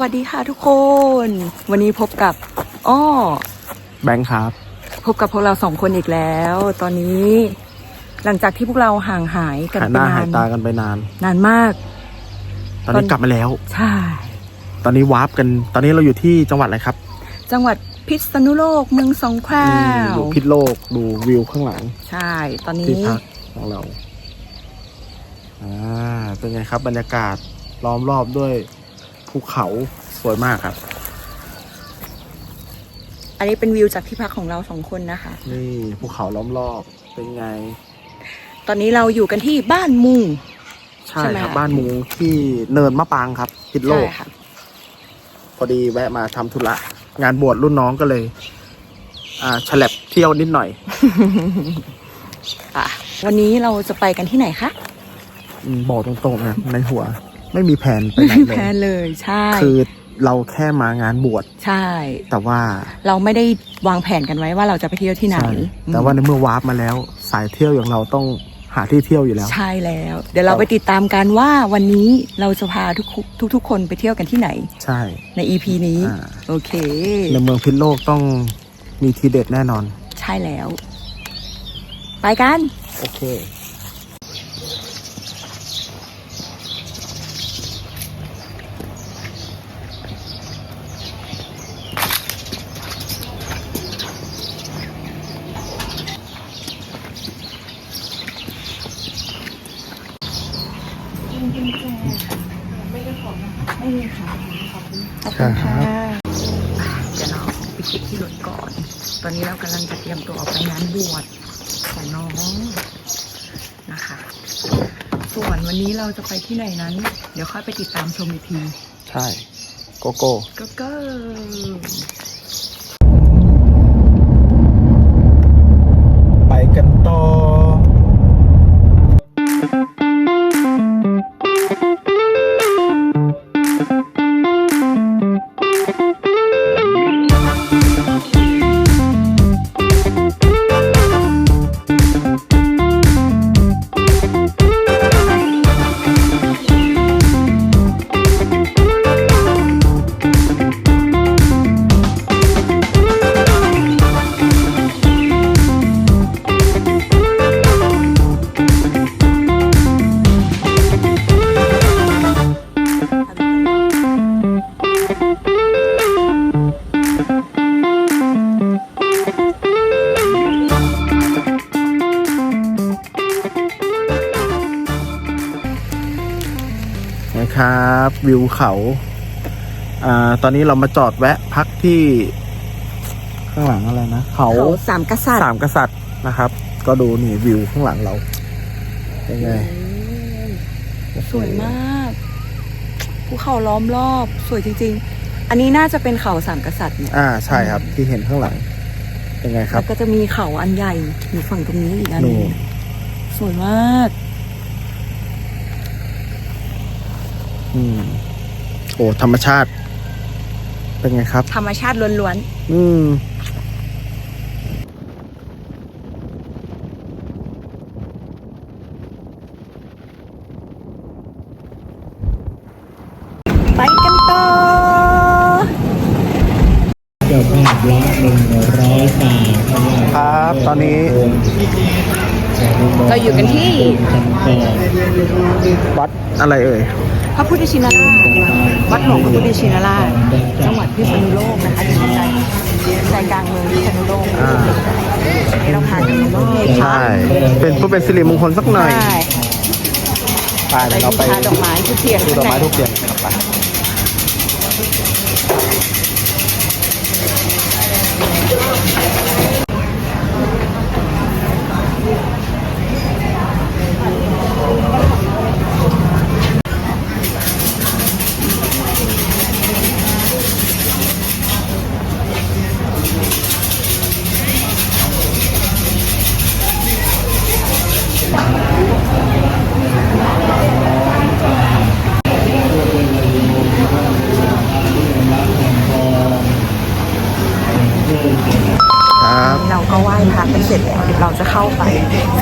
วัสดีค่ะทุกคน วันนี้พบกับอ้อแบงค์ครับ พบกับพวกเราสองคนอีกแล้ว ตอนนี้ หลังจากที่พวกเราห่างหายกันหายไปหน้านาหายนตากันไปนาน นานมาก ตอนนี้ตอน กลับมาแล้ว ใช่ ตอนนี้วาร์ปกัน ตอนนี้เราอยู่ที่จังหวัดอะไรครับจังหวัดพิษณุโลกเมืองสงขลานี่อยู่พิษโลกดูวิวข้างหลังใช่ ตอนที่นี้พักของเรา อ่า เป็นไงครับบรรยากาศล้อมรอบด้วย ภูเขาสวยมากครับ อันนี้เป็นวิวจากที่พักของเราสองคนนะคะ นี่ภูเขาล้อมรอบเป็นไง ตอนนี้เราอยู่กันที่บ้านมุง ใช่ใช่ไหมครับ คะ บ้านมุงที่เนินมะปางครับพิษโลใช่กค่ะ พอดีแวะมาทำธุระงานบวชรุ่นน้องก็เลย อ่าฉลับเที่ยวนิดหน่อยอะ วันนี้เราจะไปกันที่ไหนคะ อืมบอกตรงๆนะในหัว ไม่มีแผนไปไม่ไหนมีเลแพลยนเลยใช่ คือเราแค่มางานบวชใช่ แต่ว่าเราไม่ได้วางแผนกันไว้ว่าเราจะไปเที่ยวที่ไหนใช่แต่ว่าในเมื่อวาร์ปมาแล้ว สายเที่ยวอย่างเราต้องหาที่เที่ยวอยู่แล้ว ใช่แล้ว เดี๋ยวเราไปติดตามกันว่าวันนี้เราจะพาทุกทุกทุกคนไปเที่ยวกันที่ไหน ใช่ ใน EP นี้ อ่า โอเค ในเมืองพิษโลกต้องมีทีเด็ดแน่นอน ใช่แล้ว ไปกัน โอเค ไม่มีค่ะขอบ คุณครัค่ะบเดี๋ยวเราไปเก็บที่รถก่อน ตอนนี้เรากำลังจะเตรียมตัวออกไปงานบวชของน้องนะคะ ส่วนวันนี้เราจะไปที่ไหนนั้น เดี๋ยวค่อยไปติดตามชมอีกที ใช่ โกโก้ ก็ก็ ไปกันต่อ วิวเขาอ่าตอนนี้เรามาจอดแวะพักที่ข้างหลังอะไรนะเขาเขาสามกษัตริย์สามกษัตริย์นะครับ ก็ดูนี่วิวข้างหลังเราเป็นไงสวยมากภูเขาล้อมรอบสวยจริง ๆ อันนี้น่าจะเป็นเขาสามกษัตริย์เนี่ยอ่าใช่ครับ ที่เห็นข้างหลังเป็นไงครัแล้บวก็จะมีเขาอันใหญ่อยู่ฝั่งตรงนี้อีกอันหนึงนู่นสวยมาก อืมโอ้ธรรมชาติ เป็นไงครับ ธรรมชาติล้วนอืม ๆ ไปกันต่อเจ้าภาพละหนึ่งร้อยบาทครับ ตอนนี้ เราอยู่กันที่กันต่อวัดอะไรเอ่ยพระพุทธชินราชวัดหลวงพระพุทธชินราชจังหวัดพิษณุโลกนะคะอยู่ในใจใจกลางเมืองพิษณุโลกอ่าให้เราพากันมาไหว้พระใช่เป็นผู้เป็นสิริมงคลสักหน่อยใช่ไปไปเดี๋ยวเราบูไปชาดอกไม้ทุกเทียนดูดอกไม้ข้างในทุกเทียนครับไป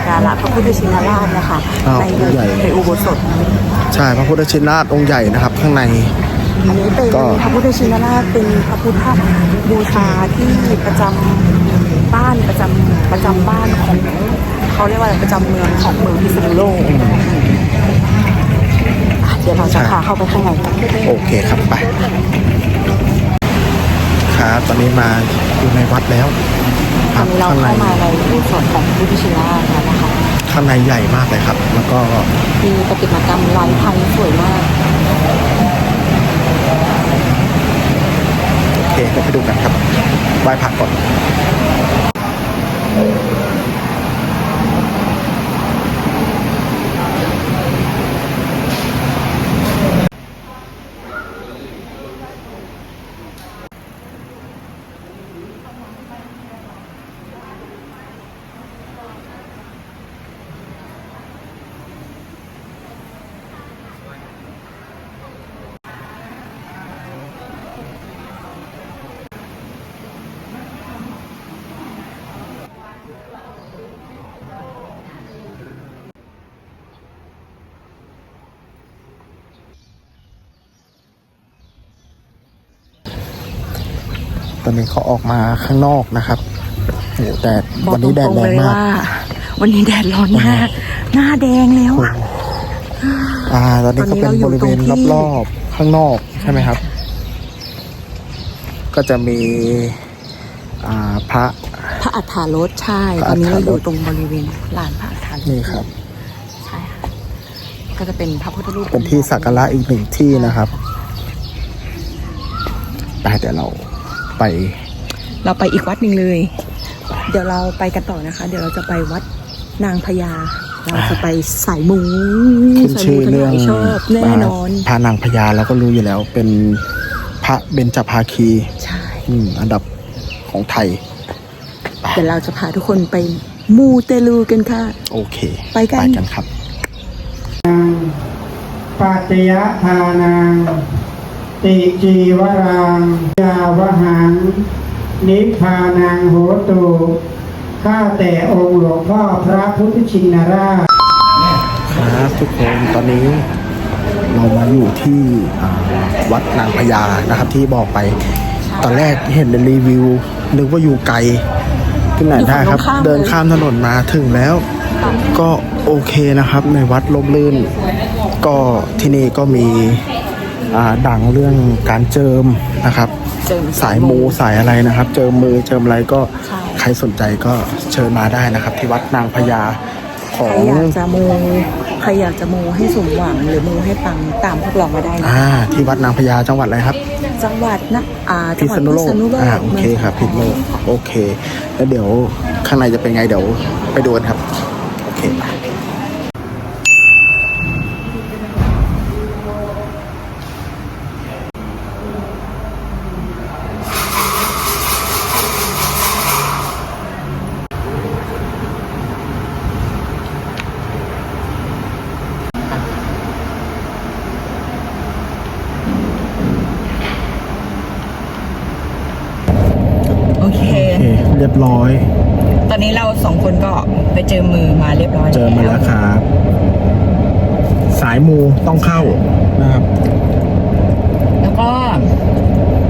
กการะพระพุทธชินราชนะคะอ้าวในใหญ่ ในอุโบสถใช่พระพุทธชินราชองค์ใหญ่นะครับ ข้างในนี้เป็นก็ พระพุทธชินราชเป็นพระพุทธบูชาที่ประจำบ้านประจำประจำบ้านของเขาเรียกว่าอะไรประจำเมืองของเมืองพิษณุโลกอะเดี๋ยวเราจะพาเข้าไปข้างในกันโอเคครับไปครับตอนนี้มาอยู่ในวัดแล้วค ตอรันบนี้เราข้างในเข้ามาในส่วนของพระพุทธชินราชแล้วนะคะ ข้างในใหญ่มากเลยครับ แล้วก็มีประติมากรรมลายไทยสวยมาก โอเคเดี๋ยวไปดูกันครับไหว้พระก่อน อนนี้เขาออกมาข้างนอกนะครับโอ้โหแดดบอกวันตนี้แดรดงแรๆงเลยมากว่าวันนี้แดดร้อนมาก หน้าแดงแล้วโอ้อะโหอ่า ตอนนี้ก็เป็นบริเวณรอบๆข้างนอกใช่ไหมครับ ก็จะมีอ่าพระ พระอัฏฐารถใช่พระตอัอนฏฐารถนี้เราอยู่ตรงบริเวณลานพระอัฏฐารถนี่ครับใช่ค่ะก็จะเป็นพระพุทธรูปเป็นที่สักการะอีกหนึ่งที่นะครับไปเดี๋ยวเรา ไป เราไปอีกวัดหนึ่งเลย เดี๋ยวเราไปกันต่อนะคะ เดี๋ยวเราจะไปวัดนางพญาเราจะไปสายมูขึ้นสายชื่มูอทั้งเรื่หองลายชอบแน่นอนพระนางพญาเราก็รู้อยู่แล้ว เป็นพระเบญจภาคีใช่อืมอันดับของไทยเดี๋ยวเราจะพาทุกคนไปมูเตลูกันค่ะ โอเค ไปกันไปกันครับปัจจยทานัง ติจีวรังยาวหัง นิพพานังโหตุข้าแต่องค์หลวงพ่อพระพุทธชินราชครับทุกคนตอนนี้เรามาอยู่ที่อ่าวัดนางพญานะครับที่บอกไป ตอนแรกเห็นในรีวิว นึกว่าอยู่ไกลที่ไหนได้ครับอยู่ฝั่งตรงข้ามเดินข้ามถนนมาถึงแล้ว ก็โอเคนะครับ ในวัดลมลื่น ก็ที่นี่ก็มีอ่า ดังเรื่องการเจิมนะครับเจิมสายมูสายอะไรนะครับ เจิมมือเจิมอะไรก็ใช่ใครสนใจก็เชิญมาได้นะครับ ที่วัดนางพญาขอใครงอยากจะมูใครอยากจะมูให้สมหวังหรือมูให้ปังตามพวกเรามาได้นะอ่าที่วัดนางพญาจังหวัดอะไรครับ จังหวัดนะอ่าจัพิงหวัษดณุโลพิกษณุโลกอ่าโอเคครับพิษณุโลกโอเค แล้วเดี๋ยวข้างในจะเป็นไงเดี๋ยวไปดูกันครับ โอเค โอเค โอเค เรียบร้อย ตอนนี้เราสองคนก็ไปเจอมือมาเรียบร้อยเจอมาแล้วครับ สายมูต้องเข้านะครับ แล้วก็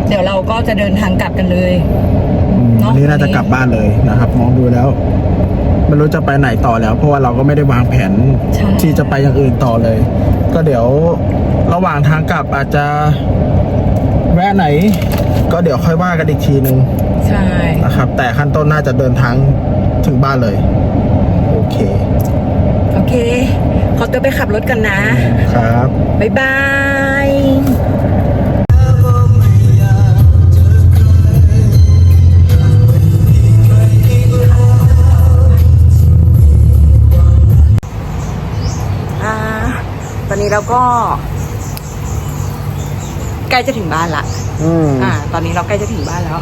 เดี๋ยวเราก็จะเดินทางกลับกันเลยอืมเนอะวันนี้น่าจะกลับบ้านเลยนะครับ มองดูแล้วไม่รู้จะไปไหนต่อแล้ว เพราะว่าเราก็ไม่ได้วางแผนใช่ที่จะไปอย่างอื่นต่อเลย ก็เดี๋ยวระหว่างทางกลับอาจจะแวะไหน ก็เดี๋ยวค่อยว่ากันอีกทีนึงใช่ นะครับ แต่ขั้นต้นน่าจะเดินทางถึงบ้านเลย โอเค โอเค ขอตัวไปขับรถกันนะ ครับ บ๊ายบายอ่าตอนนี้เราก็ ใกล้จะถึงบ้านละ อืม อ่า ตอนนี้เราใกล้จะถึงบ้านแล้ว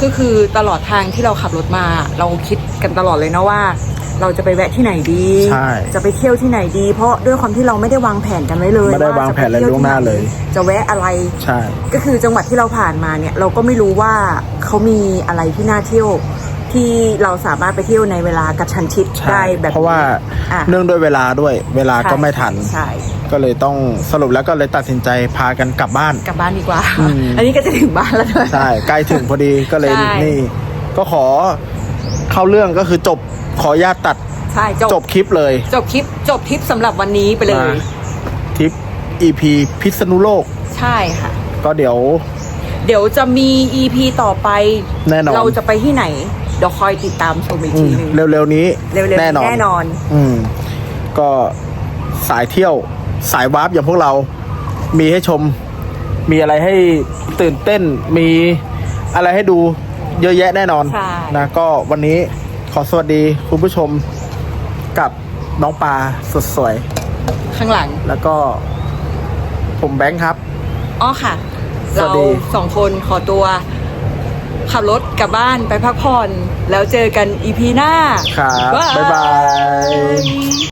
คือคือตลอดทางที่เราขับรถมาเราคิดกันตลอดเลยนะว่า เราจะไปแวะที่ไหนดี ใช่จะไปเที่ยวที่ไหนดี เพราะด้วยความที่เราไม่ได้วางแผนกันไว้เลยไม่ได้วางแผนอะไรจะปที่ยล่วงหน้าเลย จะแวะอะไร ใช่ ก็คือจังหวัดที่เราผ่านมาเนี่ย เราก็ไม่รู้ว่าเขามีอะไรที่น่าเที่ยวที่เราสามารถไปเที่ยวในเวลากระชันชิดใช่ได้แบบเพราะว่าอะเนื่องด้วยเวลาด้วยเวลาก็ไม่ทันใช่ ก็เลยต้องสรุปแล้วก็เลยตัดสินใจพากันกลับบ้าน กลับบ้านดีกว่า อืม อันนี้ก็จะถึงบ้านแล้วด้วย ใช่ใกล้ถึงพอดีก็เลยใช่ นี่ ก็ขอเข้าเรื่องก็คือจบขออนุญาตตัดใช่จจบบคลิปเลยจบคลิปจบทริปสำหรับวันนี้ไปเลยมาทริป EP พิษณุโลก ใช่ค่ะ ก็เดี๋ยว เดี๋ยวจะมี EP ต่อไป แน่นอน เราจะไปที่ไหน เดี๋ยวคอยติดตามชมอีกอืทีมหนึงเร็วๆนี้เร็วๆแน่นอน แน่นอน อืม ก็สายเที่ยว สายวาร์ปอย่างพวกเรา มีให้ชม มีอะไรให้ตื่นเต้น มีอะไรให้ดูเยอะแยะแน่นอนใช่ นะก็วันนี้ขอสวัสดีคุณผู้ชมกับน้องปลาสุดสวย ข้างหลัง แล้วก็ผมแบงค์ครับอ๋อค่ะ สวัเราสดี สองคนขอตัว ขับรถกลับบ้านไปพักผ่อน แล้วเจอกัน EP หน้าครับ บ๊ายบาย ย